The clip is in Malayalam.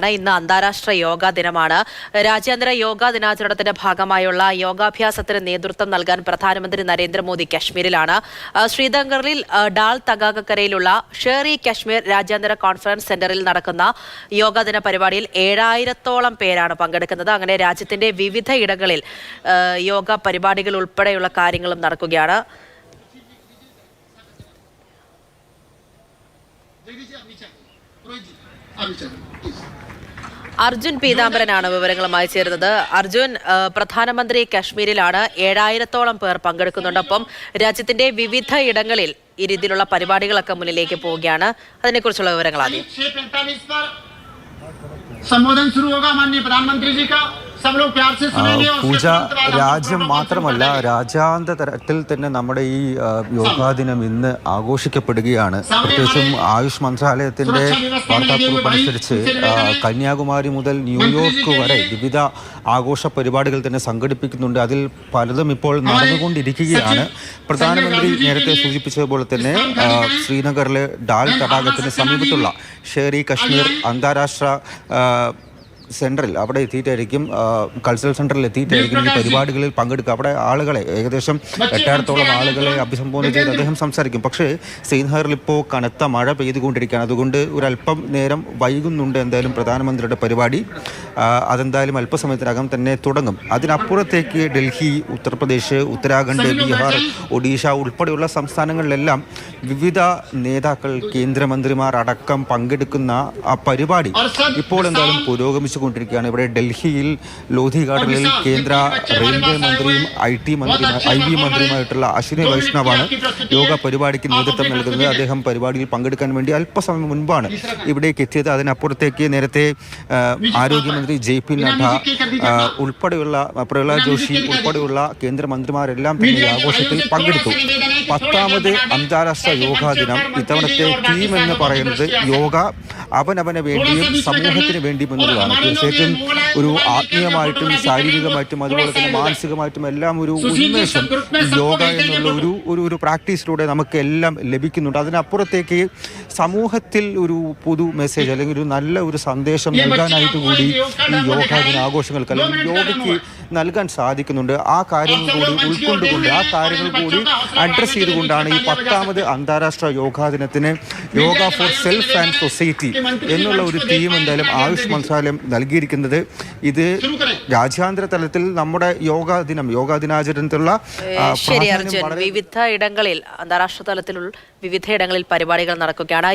ആണ് ഇന്ന് അന്താരാഷ്ട്ര യോഗാ ദിനമാണ്. രാജ്യാന്തര യോഗാ ദിനാചരണത്തിന്റെ ഭാഗമായുള്ള യോഗാഭ്യാസത്തിന് നേതൃത്വം നൽകാൻ പ്രധാനമന്ത്രി നരേന്ദ്രമോദി കശ്മീരിലാണ്. ശ്രീനഗറിൽ ഡാൽ തഗാകക്കരയിലുള്ള ഷേറി കശ്മീർ രാജ്യാന്തര കോൺഫറൻസ് സെന്ററിൽ നടക്കുന്ന യോഗാ ദിന പരിപാടിയിൽ ഏഴായിരത്തോളം പേരാണ് പങ്കെടുക്കുന്നത്. അങ്ങനെ രാജ്യത്തിന്റെ വിവിധ ഇടങ്ങളിൽ യോഗ പരിപാടികൾ ഉൾപ്പെടെയുള്ള കാര്യങ്ങളും നടക്കുകയാണ്. അർജുൻ പീതാംബരനാണ് വിവരങ്ങളുമായി ചേരുന്നത് അർജുൻ ആ, പ്രധാനമന്ത്രി കശ്മീരിലാണ് ഏഴായിരത്തോളം പേർ പങ്കെടുക്കുന്നുണ്ട് ഒപ്പം രാജ്യത്തിന്റെ വിവിധ ഇടങ്ങളിൽ ഈ രീതിയിലുള്ള പരിപാടികളൊക്കെ മുന്നിലേക്ക് പോവുകയാണ് അതിനെക്കുറിച്ചുള്ള വിവരങ്ങൾ ആദ്യം छह पैंतालीस पर संबोधन शुरू होगा माननीय प्रधानमंत्री जी का പൂജ രാജ്യം മാത്രമല്ല രാജ്യാന്ത തരത്തിൽ തന്നെ നമ്മുടെ ഈ യോഗാ ദിനം ഇന്ന് ആഘോഷിക്കപ്പെടുകയാണ്. പ്രത്യേകിച്ചും ആയുഷ് മന്ത്രാലയത്തിന്റെ വാർത്താക്കുറിപ്പ് അനുസരിച്ച് കന്യാകുമാരി മുതൽ ന്യൂയോർക്ക് വരെ വിവിധ ആഘോഷ പരിപാടികൾ തന്നെ സംഘടിപ്പിക്കുന്നുണ്ട്. അതിൽ പലതും ഇപ്പോൾ നടന്നുകൊണ്ടിരിക്കുകയാണ്. പ്രധാനമന്ത്രി നേരത്തെ സൂചിപ്പിച്ചതുപോലെ തന്നെ ശ്രീനഗറിലെ ഡാൽ തടാകത്തിന് സമീപത്തുള്ള ഷേറി കശ്മീർ അന്താരാഷ്ട്ര സെന്ററിൽ അവിടെ എത്തിയിട്ടായിരിക്കും കൾച്ചറൽ സെന്ററിൽ എത്തിയിട്ടായിരിക്കും ഈ പരിപാടികളിൽ പങ്കെടുക്കുക. അവിടെ ആളുകളെ ഏകദേശം എട്ടായിരത്തോളം ആളുകളെ അഭിസംബോധന ചെയ്ത് അദ്ദേഹം സംസാരിക്കും. പക്ഷേ ശ്രീനഗറിൽ ഇപ്പോൾ കനത്ത മഴ പെയ്തുകൊണ്ടിരിക്കുകയാണ്. അതുകൊണ്ട് ഒരല്പം നേരം വൈകുന്നുണ്ട് എന്തായാലും പ്രധാനമന്ത്രിയുടെ പരിപാടി. അതെന്തായാലും അല്പസമയത്തിനകം തന്നെ തുടങ്ങും. അതിനപ്പുറത്തേക്ക് ഡൽഹി ഉത്തർപ്രദേശ് ഉത്തരാഖണ്ഡ് ബീഹാർ ഒഡീഷ ഉൾപ്പെടെയുള്ള സംസ്ഥാനങ്ങളിലെല്ലാം വിവിധ നേതാക്കൾ കേന്ദ്രമന്ത്രിമാർ അടക്കം പങ്കെടുക്കുന്ന ആ പരിപാടി. ഇപ്പോൾ എന്തായാലും പുരോഗമിച്ചുകൊണ്ടിരിക്കുകയാണ് ഇവിടെ ഡൽഹിയിൽ ലോധി ഗാർഡനിൽ കേന്ദ്ര റെയിൽവേ മന്ത്രിയും ഐ ടി മന്ത്രിയും ഐ വി മന്ത്രിയുമായിട്ടുള്ള അശ്വിനി വൈഷ്ണവാണ് യോഗ പരിപാടിക്ക് നേതൃത്വം നൽകുന്നത്. അദ്ദേഹം പരിപാടിയിൽ പങ്കെടുക്കാൻ വേണ്ടി അല്പസമയം മുൻപാണ് ഇവിടേക്ക് എത്തിയത്. അതിനപ്പുറത്തേക്ക് നേരത്തെ ആരോഗ്യമന്ത്രി ജെ പി നഡ്ഡ ഉൾപ്പെടെയുള്ള പ്രഹ്ലാദ് ജോഷി ഉൾപ്പെടെയുള്ള കേന്ദ്രമന്ത്രിമാരെല്ലാം തന്നെ ആഘോഷത്തിൽ പങ്കെടുത്തു. പത്താമത് അന്താരാഷ്ട്ര യോഗാ ദിനം. ഇത്തവണത്തെ തീം എന്ന് പറയുന്നത് യോഗ അവനവന് വേണ്ടിയും സമൂഹത്തിന് വേണ്ടിയും എന്നുള്ളതാണ്. Sẽ 你 ഒരു ആത്മീയമായിട്ടും ശാരീരികമായിട്ടും അതുപോലെ തന്നെ മാനസികമായിട്ടും എല്ലാം ഒരു ഉന്മേഷം യോഗ എന്നുള്ള ഒരു ഒരു ഒരു പ്രാക്ടീസിലൂടെ നമുക്ക് എല്ലാം ലഭിക്കുന്നുണ്ട്. അതിനപ്പുറത്തേക്ക് സമൂഹത്തിൽ ഒരു പൊതു മെസ്സേജ് അല്ലെങ്കിൽ ഒരു നല്ല ഒരു സന്ദേശം നൽകാനായിട്ട് കൂടി ഈ യോഗ ദിനാഘോഷങ്ങൾക്ക് അല്ലെങ്കിൽ യോഗയ്ക്ക് നൽകാൻ സാധിക്കുന്നുണ്ട്. ആ കാര്യങ്ങൾ കൂടി ഉൾക്കൊണ്ടുകൊണ്ട് ആ കാര്യങ്ങൾ കൂടി അഡ്രസ്സ് ചെയ്തുകൊണ്ടാണ് ഈ പത്താമത് അന്താരാഷ്ട്ര യോഗാ ദിനത്തിന് yoga for self and society എന്നുള്ള ഒരു തീം എന്തായാലും ആയുഷ് മന്ത്രാലയം നൽകിയിരിക്കുന്നത്. ഇത് രാജ്യാന്തര തലത്തിൽ നമ്മുടെ യോഗാ ദിനം യോഗാ ദിനാചരണത്തിലുള്ള ശരി അർജുൻ. വിവിധ ഇടങ്ങളിൽ അന്താരാഷ്ട്ര തലത്തിലുള്ള വിവിധ ഇടങ്ങളിൽ പരിപാടികൾ നടക്കുകയാണ്.